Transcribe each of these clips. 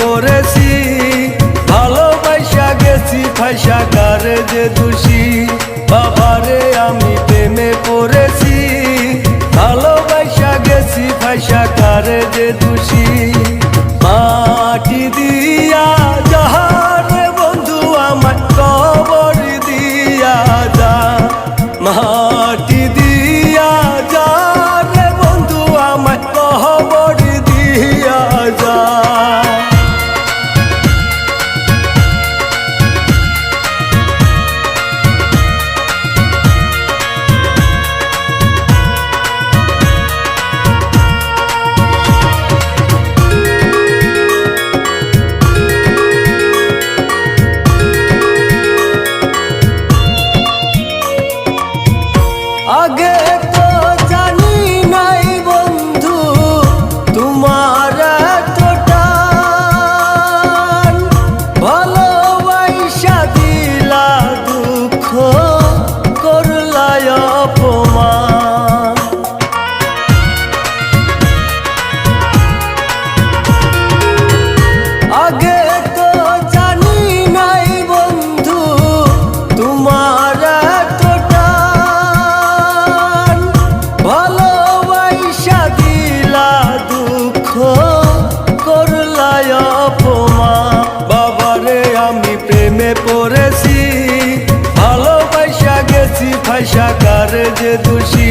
পড়েছি ভালোবাসা গেছি ফাইসা কারে যে দোষী। বাবারে আমি প্রেমে পড়েছি। ভালোবাসা গেছি ফাইসা কারে যে দোষী। মাটি দিয়া প্রেমে পড়েছি ভালোবাসা গেছি ফাইসা কার যে দোষী।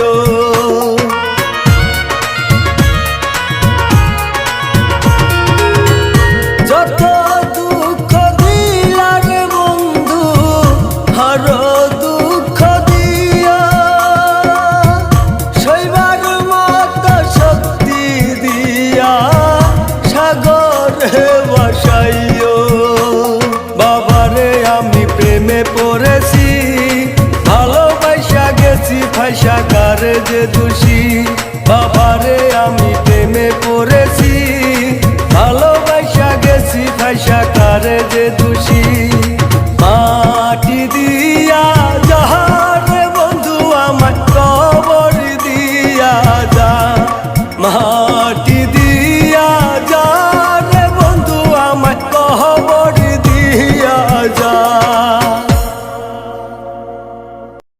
বসাইও বাবারে, আমি প্রেমে পড়েছি। ভালোবাসা গেছি, ফাইসা কারে যে দোষী। বাবারে, আমি প্রেমে পড়েছি। ভালোবাসা গেছি, ফাইসা কারে যে দোষী।